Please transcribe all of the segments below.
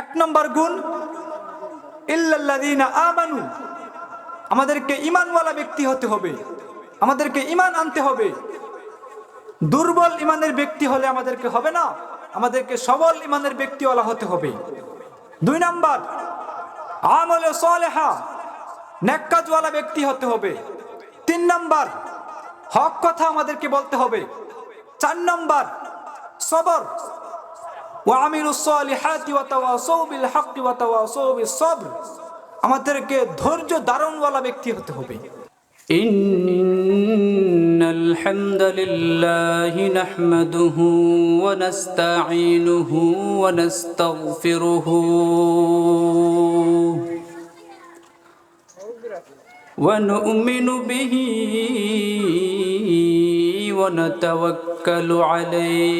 এক নম্বর গুণ, ইল্লাল্লাযীনা আমানু, আমাদেরকে ইমানওয়ালা ব্যক্তি হতে হবে, আমাদেরকে ইমান আনতে হবে। দুর্বল ইমানের ব্যক্তি হলে আমাদেরকে হবে না, আমাদেরকে সবল ইমানের ব্যক্তিওয়ালা হতে হবে। দুই নাম্বার, আমলে সলেহা, নেককাজওয়ালা ব্যক্তি হতে হবে। তিন নাম্বার, হক কথা আমাদেরকে বলতে হবে। চার নাম্বার, সবর আমাদেরকে ধৈর্য ধারণওয়ালা ব্যক্তি হতে হবে إن الحمد لله نحمده ونستعينه ونستغفره ونؤمن به ونتوكل عليه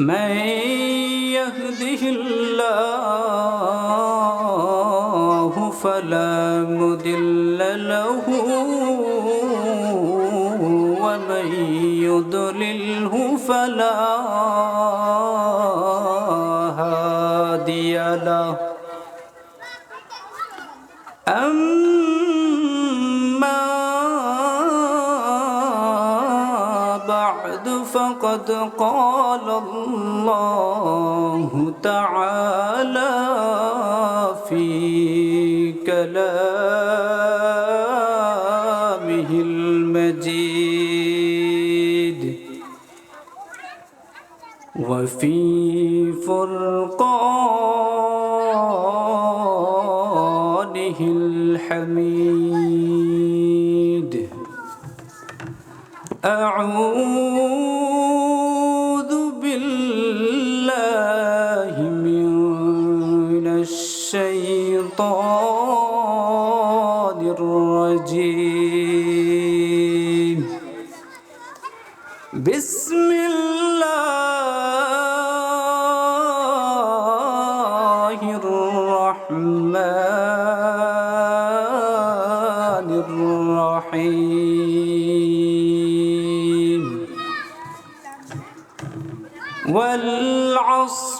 من يهده الله فلا مضل له ومن يضلله فلا فقد قال الله تعالى في كلامه المجيد وفي فرقانه الحميد أعوذ بسم الله الرحمن الرحيم والعصر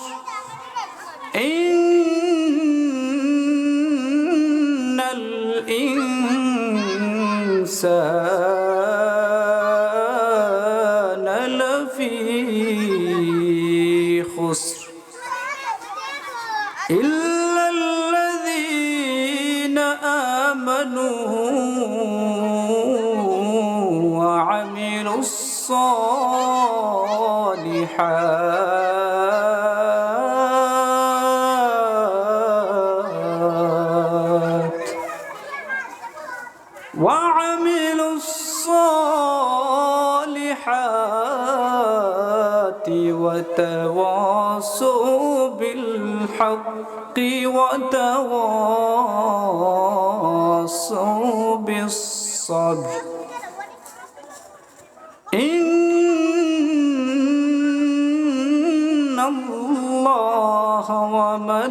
وعملوا الصالحات وتواصوا بالحق وتواصوا بالصبر. إن الله وملائكته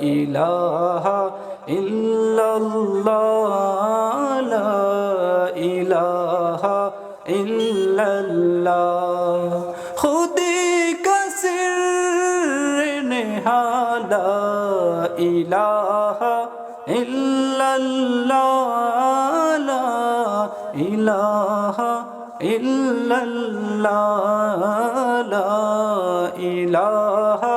ইলাহা ইল্লাল্লাহ লা ইলাহা ইল্লাল্লাহ। খুদি কসির নেহালা ইলাহা ইল্লাল্লাহ লা ইলাহা ইল্লাল্লাহ ইলাহা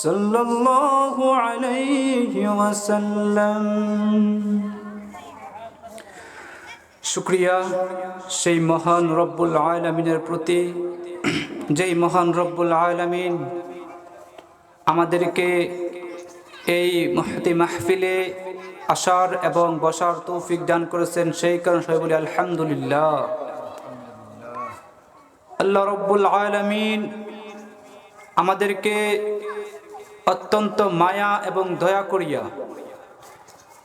صلى الله عليه وسلم শুক্রিয়া সেই মহান রব্বুল আলমিনের প্রতি যেই মহান রব্বুল আলমিন আমাদেরকে এই মহতি মাহফিলে আসার এবং বসার তৌফিক দান করেছেন সেই কারণে সবাই বলি আলহামদুলিল্লাহ আল্লাহ রব্বুল আলমিন আমাদেরকে অত্যন্ত মায়া এবং দয়া করিয়া,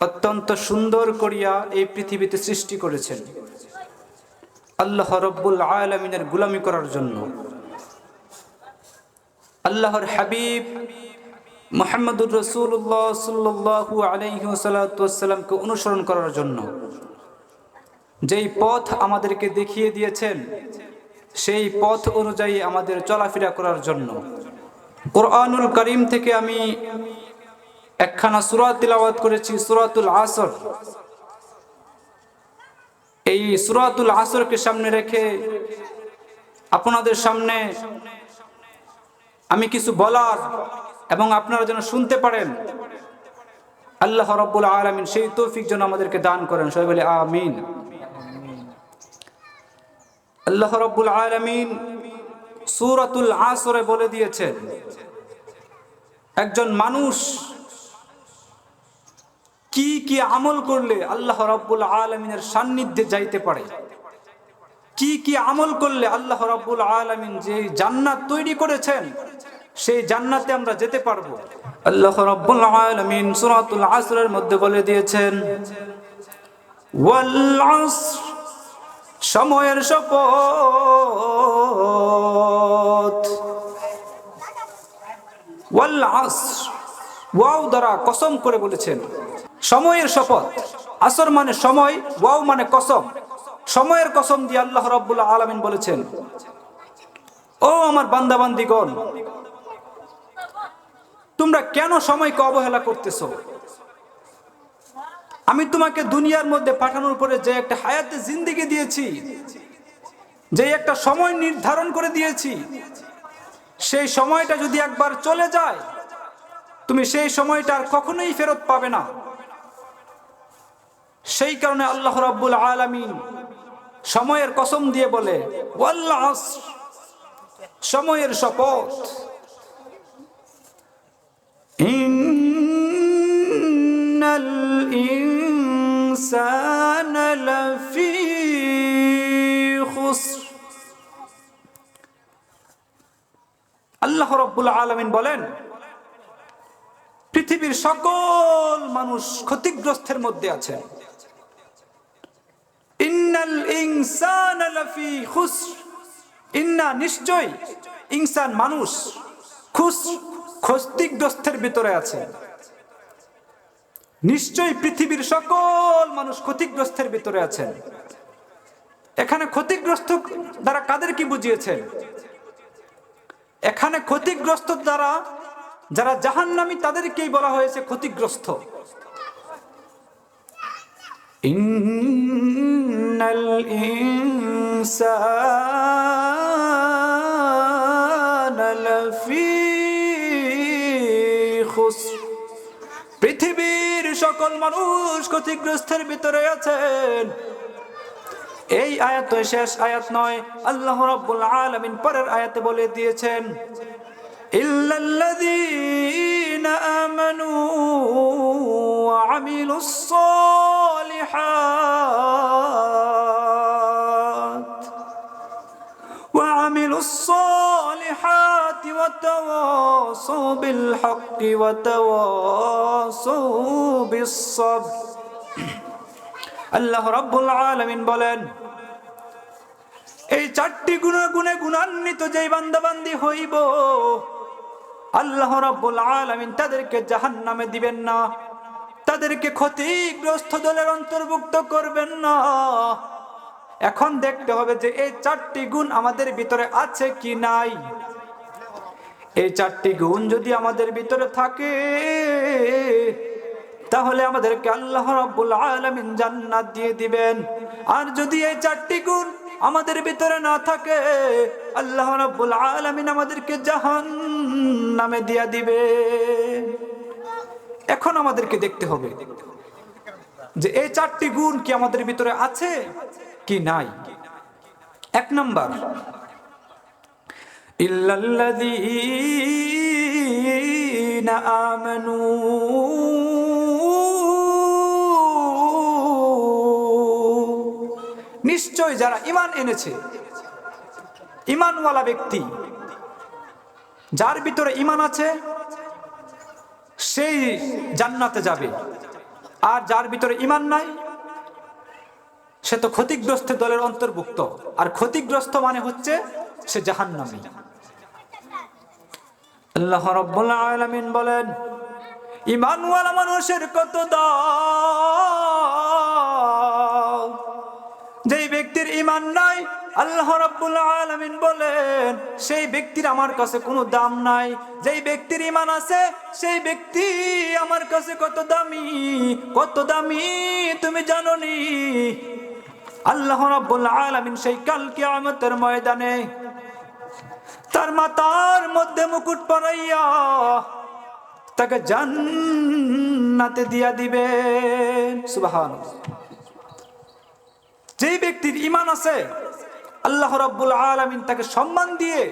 অত্যন্ত সুন্দর করিয়া এই পৃথিবীতে সৃষ্টি করেছেন। আল্লাহ রব্বুল আলমিনের গুলামি করার জন্য। আল্লাহর হাবিব মোহাম্মদুর রসুল্লাহ সাল্লু আলহিসাল্লামকে অনুসরণ করার জন্য যেই পথ আমাদেরকে দেখিয়ে দিয়েছেন, সেই পথ অনুযায়ী আমাদের চলাফেরা করার জন্য। কোরআনুল করিম থেকে আমি একখানা সুরাত তিলাওয়াত করেছি, সুরাতুল আসর। এই সুরাতুল আসরকে সামনে রেখে আপনাদের সামনে আমি কিছু বলার এবং আপনারা যেন শুনতে পারেন। আল্লাহ রব্বুল আলমিন সেই তৌফিক যেন আমাদেরকে দান করেন। সবাই বলে আমিন। আল্লাহ রব্বুল আলমিন সুরাতুল আসরে বলে দিয়েছেন একজন মানুষ কি কি আমল করলে আল্লাহ রব্বুল আলমিনের সান্নিধ্যে যাইতে পারে? কি কি আমল করলে আল্লাহ রব্বুল আলমিন যে জান্নাত তৈরি করেছেন, সেই জান্নাতে আমরা যেতে পারব? আল্লাহ রব্বুল আলমিন সুরাতুল আসরের মধ্যে বলে দিয়েছেন, ওয়াল আসর সময়ের শপথ। কসম করে বলেছেন, সময়ের শপথ। আসর মানে সময়, ওয়াও মানে কসম। সময়ের কসম দিয়ে আল্লাহ রব্বুল আলমিন বলেছেন, ও আমার বান্দাবান্দিগণ, তোমরা কেন সময়কে অবহেলা করতেছ? আমি তোমাকে দুনিয়ার মধ্যে পাঠানোর পরে যে একটা হায়াতে জিন্দিগি দিয়েছি, যে একটা সময় নির্ধারণ করে দিয়েছি, সেই সময়টা যদি একবার চলে যায়, তুমি সেই সময়টা আর কখনোই ফেরত পাবে না। সেই কারণে আল্লাহ রাব্বুল আলামিন সময়ের কসম দিয়ে বলে সময়ের শপথ। ইন্নাল আল্লাহ বলেন, পৃথিবীর সকল মানুষ ক্ষতিগ্রস্তের মধ্যে আছেন ইন্না নিশ্চয় ইনসান মানুষ খুশ ক্ষতিগ্রস্তের ভিতরে আছে। নিশ্চয় পৃথিবীর সকল মানুষ ক্ষতিগ্রস্তের ভিতরে আছেন। এখানে ক্ষতিগ্রস্ত দ্বারা কাদের কি বুঝিয়েছেন? এখানে ক্ষতিগ্রস্ত দ্বারা যারা জাহান্নামী, তাদেরকেই বলা হয়েছে ক্ষতিগ্রস্ত। ইন্নাল মানুষ ক্ষতিগ্রস্তের ভিতরে আছেন। এই আয়াত শেষ আয়াত নয়, আল্লাহ রাব্বুল আলামিন পরের আয়াতে বলে দিয়েছেন, ইল্লাল্লাযীনা আমানু ওয়া আমিলুস সালিহাত। ওয়া আমিলুস وتواصوا بالحق وتواصوا بالصبر আল্লাহ রাব্বুল আলামিন বলেন এই চারটি গুণে গুণে গুণান্বিত যেই বান্দাবান্দি হইব আল্লাহ রাব্বুল আলামিন তাদেরকে জাহান্নামে দিবেন না তাদেরকে ক্ষতিগ্রস্ত দলের অন্তর্ভুক্ত করবেন না এখন দেখতে হবে যে এই চারটি গুণ আমাদের ভিতরে আছে কি নাই এই চারটি গুণ যদি আমাদের ভিতরে থাকে, তাহলে আমাদেরকে আল্লাহ রাব্বুল আলামিন জান্নাত দিয়ে দিবেন। আর যদি এই চারটি গুণ আমাদের ভিতরে না থাকে, আল্লাহ রাব্বুল আলামিন আমাদেরকে জাহান্নামে দিয়া দিবে। এখন আমাদেরকে দেখতে হবে যে এই চারটি গুণ কি আমাদের ভিতরে আছে কি নাই। এক নাম্বার ইল্লাল্লাযীনা আমানু নিশ্চয় যারা ইমান এনেছে ইমানওয়ালা ব্যক্তি, যার ভিতরে ইমান আছে, সেই জান্নাতে যাবে। আর যার ভিতরে ইমান নাই, সে তো ক্ষতিগ্রস্ত দলের অন্তর্ভুক্ত। আর ক্ষতিগ্রস্ত মানে হচ্ছে সে জাহান্নামী। আল্লাহ রাব্বুল আলামিন বলেন, ইমানওয়ালা মানুষের কত যেই ব্যক্তির ইমান নাই, আল্লাহ রাব্বুল আলামিন বলেন, সেই ব্যক্তির আমার কাছে কোনো দাম নাই। যেই ব্যক্তির ইমান আছে, সেই ব্যক্তি আমার কাছে কত দামি কত দামি, তুমি জানো নি আল্লাহ রাব্বুল আলামিন সেই কাল কিয়ামতের ময়দানে তার মাতার মধ্যে মুকুট পরাইয়া তাকে জান্নাতে দিয়া দিবেন। সুবহানাল্লাহ। যেই ব্যক্তির ইমান আছে, আল্লাহ রাব্বুল আলামিন তাকে সম্মান দিয়ে,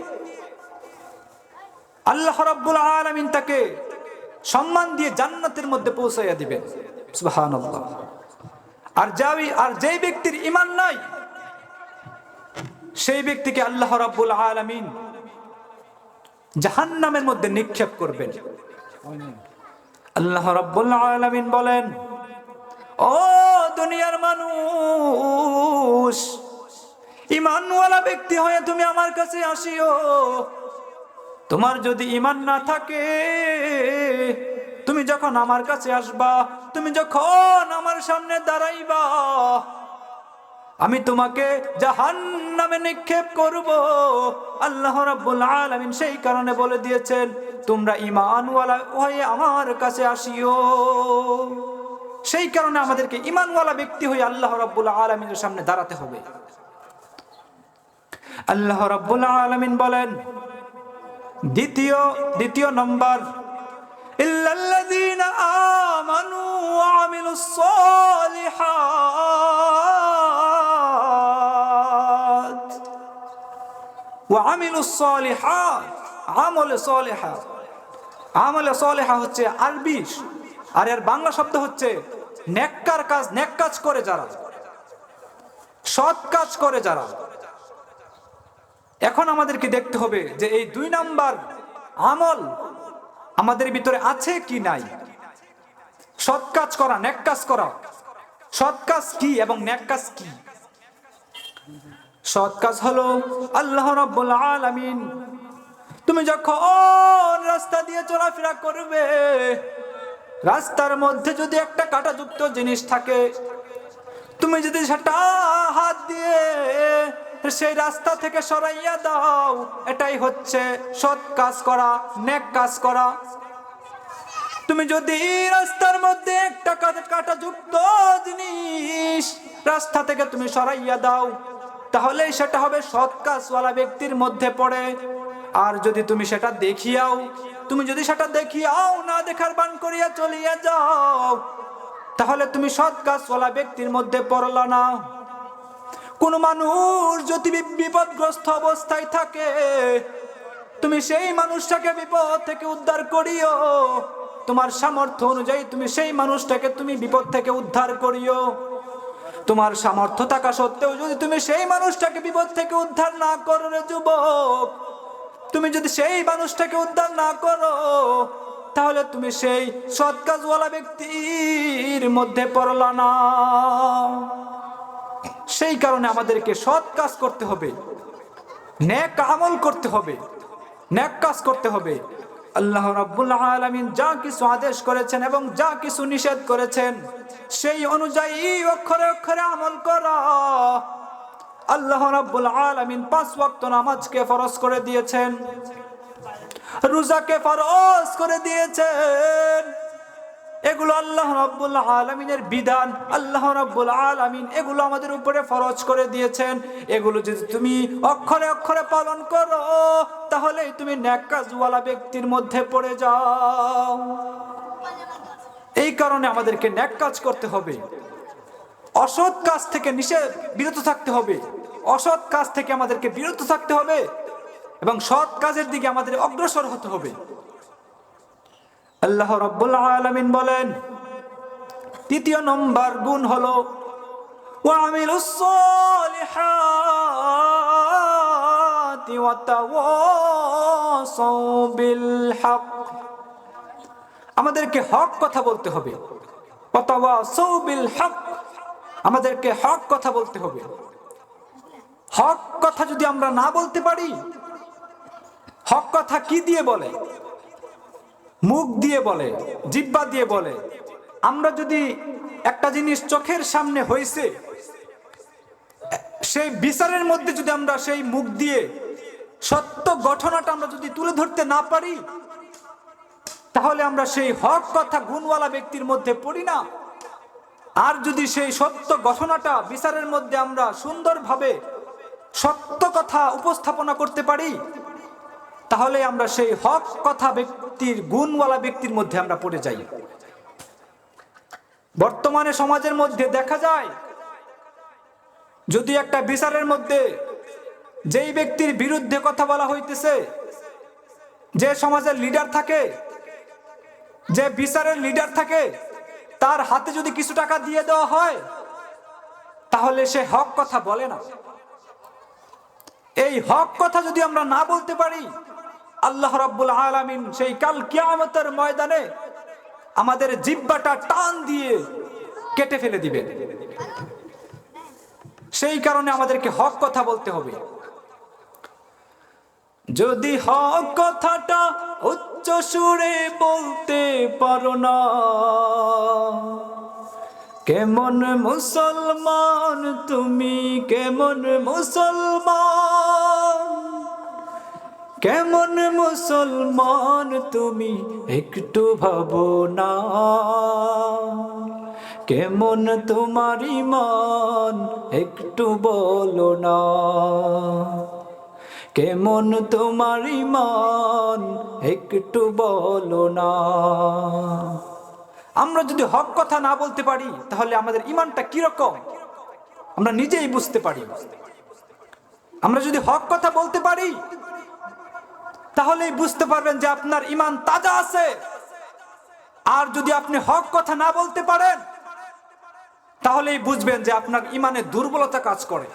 আল্লাহ রাব্বুল আলামিন তাকে সম্মান দিয়ে জান্নাতের মধ্যে পৌঁছাইয়া দিবেন। সুবহানাল্লাহ। আর যাবি আর যেই ব্যক্তির ইমান নাই, সেই ব্যক্তিকে আল্লাহ রাব্বুল আলামিন জাহান্নামের মধ্যে নিক্ষেপ করবেন। আল্লাহ আলামিন বলেন, ও দুনিয়ার মানুষ ইমানওয়ালা ব্যক্তি হয়ে তুমি আমার কাছে আসিও। তোমার যদি ইমান না থাকে, তুমি যখন আমার কাছে আসবা, তুমি যখন আমার সামনে দাঁড়াইবা আমি তোমাকে জাহান নামে নিক্ষেপ করব। আল্লাহ রাব্বুল আলামিন সেই কারণে বলে দিয়েছেন, তোমরা ইমানওয়ালা হয়ে আমার কাছে আসিও। সেই কারণে আমাদেরকে ইমানওয়ালা ব্যক্তি হয়ে আল্লাহ রাব্বুল আলামিনের সামনে দাঁড়াতে হবে। আল্লাহ রাব্বুল আলামিন বলেন, দ্বিতীয় দ্বিতীয় নম্বর, ইল্লাল্লাযীনা আমানু ওয়া আমিলুস সালিহাত। ওয়া আমিলুস সালিহাত, আমলে সালিহাত আমলে সালিহা হচ্ছে আরবি আর এর বাংলা শব্দ হচ্ছে নেককার কাজ, নেক কাজ করে যারা। সৎ কাজ করে যারা। এখন আমাদেরকে দেখতে হবে যে এই দুই নাম্বার আমল আমাদের ভিতরে আছে কি নাই। সৎ কাজ করা ন্যাক কাজ করা। সৎ কাজ কি এবং ন্যাক কাজ কি? সৎ কাজ হলো আল্লাহ রাব্বুল আলামিন। তুমি যখন রাস্তা দিয়ে চলাফেরা করবে, রাস্তার মধ্যে যদি একটা কাঁটাযুক্ত জিনিস থাকে, তুমি যদি সেটা হাত দিয়ে সেই রাস্তা থেকে সরাইয়া দাও, এটাই হচ্ছে সৎ কাজ করা, নেক কাজ করা। তুমি যদি রাস্তার মধ্যে একটা কাটা যুক্ত জিনিস রাস্তা থেকে তুমি সরাইয়া দাও তাহলে সেটা হবে সৎ কাজওয়ালা ব্যক্তির মধ্যে পড়ে। আর যদি তুমি সেটা দেখিয়াও, তুমি যদি সেটা দেখিয়াও না দেখার বান করিয়া চলিয়া যাও, তাহলে তুমি সৎ কাজওয়ালা ব্যক্তির মধ্যে পড়ল না। কোন মানুষ যদি বিপদগ্রস্ত অবস্থায় থাকে, তুমি সেই মানুষটাকে বিপদ থেকে উদ্ধার করিও। তোমার সামর্থ্য অনুযায়ী তুমি সেই মানুষটাকে তুমি বিপদ থেকে উদ্ধার করিও। তোমার সামর্থ্য থাকা সত্ত্বেও যদি তুমি সেই মানুষটাকে বিপদ থেকে উদ্ধার না করো রে যুবক, তুমি যদি সেই মানুষটাকে উদ্ধার না করো, তাহলে তুমি সেই সৎ কাজওয়ালা ব্যক্তির মধ্যে পড়লা না। সেই কারণে আমাদেরকে সৎ কাজ করতে হবে, ন্যাক আমল করতে হবে, ন্যাক কাজ করতে হবে। আল্লাহ রাব্বুল আলামিন যা কিছু আদেশ করেছেন এবং যা কিছু নিষেধ করেছেন, সেই অনুযায়ী অক্ষরে অক্ষরে আমল করা। আল্লাহ রাব্বুল আলামিন পাঁচ ওয়াক্ত নামাজকে ফরজ করে দিয়েছেন, রোজাকে ফরজ করে দিয়েছেন। এগুলো আল্লাহ রাব্বুল আলামিনের বিধান, আল্লাহ রাব্বুল আলামিন এগুলো আমাদের উপরে ফরজ করে দিয়েছেন। এগুলো যদি তুমি অক্ষরে অক্ষরে পালন করো, তাহলেই তুমি ন্যাকাজওয়ালা ব্যক্তির মধ্যে পড়ে যাও। এই কারণে আমাদেরকে ন্যাক কাজ করতে হবে। অসৎ কাজ থেকে নিষেধ বিরত থাকতে হবে। অসৎ কাজ থেকে আমাদেরকে বিরত থাকতে হবে এবং সৎ কাজের দিকে আমাদের অগ্রসর হতে হবে। আল্লাহ রব্বুল আলামিন বলেন, তৃতীয় নম্বর গুণ হলো আমাদেরকে হক কথা বলতে হবে। হক আমাদেরকে হক কথা বলতে হবে। হক কথা যদি আমরা না বলতে পারি, হক কথা কি দিয়ে বলে? মুখ দিয়ে বলে, জিব্বা দিয়ে বলে, আমরা যদি একটা জিনিস চোখের সামনে হয়েছে সেই বিচারের মধ্যে যদি আমরা সেই মুখ দিয়ে সত্য ঘটনাটা আমরা যদি তুলে ধরতে না পারি, তাহলে আমরা সেই হক কথা গুণওয়ালা ব্যক্তির মধ্যে পড়ি না। আর যদি সেই সত্য ঘটনাটা বিচারের মধ্যে আমরা সুন্দরভাবে সত্য কথা উপস্থাপনা করতে পারি, তাহলে আমরা সেই হক কথা ব্যক্তির গুণওয়ালা ব্যক্তির মধ্যে আমরা পড়ে যাই। বর্তমানে সমাজের মধ্যে দেখা যায়, যদি একটা বিচারের মধ্যে যেই ব্যক্তির বিরুদ্ধে কথা বলা হইতেছে, যে সমাজের লিডার থাকে, যে বিচারের লিডার থাকে, তার হাতে যদি কিছু টাকা দিয়ে দেওয়া হয়, তাহলে সে হক কথা বলে না। এই হক কথা যদি আমরা না বলতে পারি আল্লাহ রাব্বুল আলামিন সেই কাল কিয়ামতের ময়দানে আমাদের জিব্বাটা টান দিয়ে কেটে ফেলে দিবেন। সেই কারণে আমাদেরকে হক কথা বলতে হবে। যদি হক কথাটা উচ্চ সুরে বলতে পারো না, কেমন মুসলমান তুমি, কেমন মুসলমান? কেমন মুসলমান তুমি একটু ভাবো না? কেমন তোমার ইমান একটু বলো না? কেমন তোমার ইমান একটু বলো না? আমরা যদি হক কথা না বলতে পারি, তাহলে আমাদের ইমানটা কীরকম? আমরা নিজেই বুঝতে পারি। আমরা যদি হক কথা বলতে পারি তাহলেই বুঝতে পারবেন যে আপনার ইমান তাজা আছে। আর যদি আপনি হক কথা না বলতে পারেন, তাহলেই বুঝবেন যে আপনার ইমানে দুর্বলতা কাজ করে।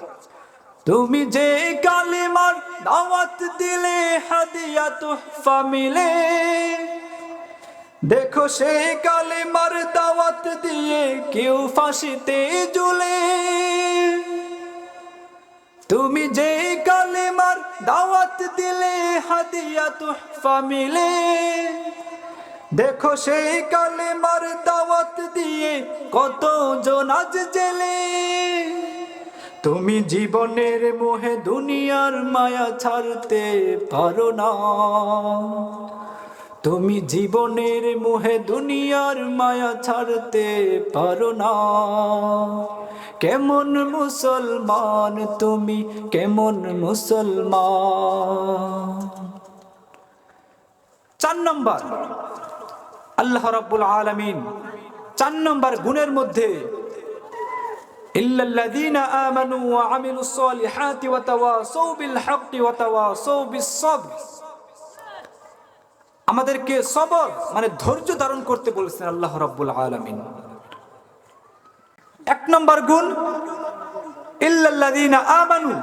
তুমি যে কালিমার দাওয়াত দিলে, হাদিয়া তোহফা মিলে। দেখো সেই কালিমার দাওয়াত দিয়ে কেউ ফাঁসিতে ঝুলে। তুমি যে কালেমার দাওয়াত দিলে, হাদিয়া তোহফা মিলে। দেখো সেই কালেমার দাওয়াত দিয়ে কত আজ জেলে। তুমি জীবনের মোহে দুনিয়ার মায়া ছাড়তে পারো না। তুমি জীবনের মোহে দুনিয়ার মায়া ছাড়তে পারো না। কেমন মুসলমান তুমি, কেমন মুসলমান। চার নম্বর, আল্লাহ রাব্বুল আলামিন চার নম্বর গুণের মধ্যে আমানু ওয়া আমিলুস সালিহাতি ওয়া তাওয়াসাউ বিল হাক্কি ওয়া তাওয়াসাউ বিস সাবর। আমাদেরকে সবর মানে ধৈর্য ধারণ করতে বলেছেন আল্লাহ রাব্বুল আলামিন। এক নম্বর গুণ, ইল্লাল্লাযীনা আমানু,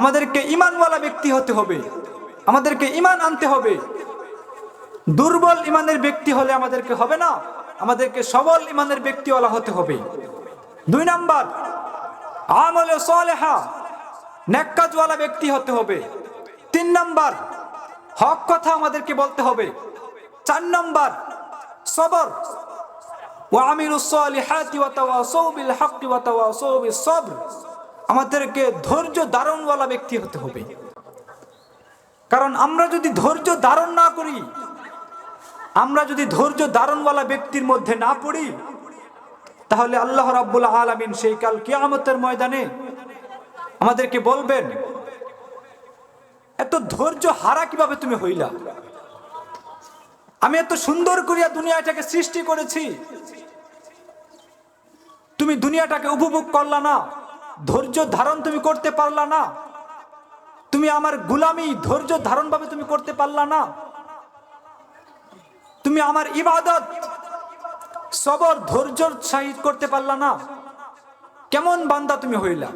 আমাদেরকে ঈমানওয়ালা ব্যক্তি হতে হবে, আমাদেরকে ঈমান আনতে হবে। দুর্বল ইমানের ব্যক্তি হলে আমাদেরকে হবে না, আমাদেরকে সবল ইমানের ব্যক্তিওয়ালা হতে হবে। দুই নাম্বার, আমলে সালেহা, নেককাজওয়ালা ব্যক্তি হতে হবে। তিন নাম্বার হক কথা আমাদেরকে বলতে হবে। চার নাম্বার, সবর। আমাদেরকে ধৈর্য ধারণওয়ালা ব্যক্তি হতে হবে। কারণ আমরা যদি ধৈর্য ধারণ না করি, আমরা যদি ধৈর্য ধারণওয়ালা ব্যক্তির মধ্যে না পড়ি, তাহলে আল্লাহ রাব্বুল আলামিন সেই কাল কিয়ামতের ময়দানে আমাদেরকে বলবেন এত ধৈর্য হারা কীভাবে তুমি হইলা? আমি এত সুন্দর করিয়া দুনিয়াটাকে সৃষ্টি করেছি। তুমি দুনিয়াটাকে উপভোগ করলা না, ধৈর্য ধারণ তুমি করতে পারলা না। তুমি আমার গুলামি ধৈর্য ধারণ ভাবে তুমি করতে পারলা না। তুমি আমার ইবাদত, সবর ধৈর্য সহিত করতে পারলা না। কেমন বান্দা তুমি হইলা?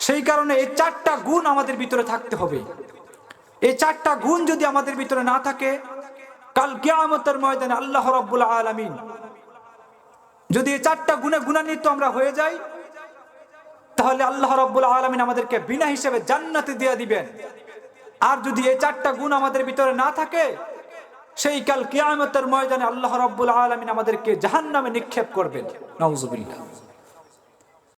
সেই কারণে এই চারটা গুণ আমাদের ভিতরে থাকতে হবে। এই চারটা গুণ যদি আমাদের ভিতরে না থাকে, কাল কেয়ামতের ময়দানে আল্লাহ রাব্বুল আলামিন যদি এই চারটা গুণে গুণান্বিত আমরা হয়ে যাই, তাহলে আল্লাহ রাব্বুল আলামিন আমাদেরকে বিনা হিসেবে জান্নাতে দিয়ে দিবেন। আর যদি এই চারটা গুণ আমাদের ভিতরে না থাকে, সেই কাল কিয়ামতের ময়দানে আল্লাহ রাব্বুল আলামিন আমাদেরকে জাহান্নামে নিক্ষেপ করবেন। নাউজুবিল্লাহ।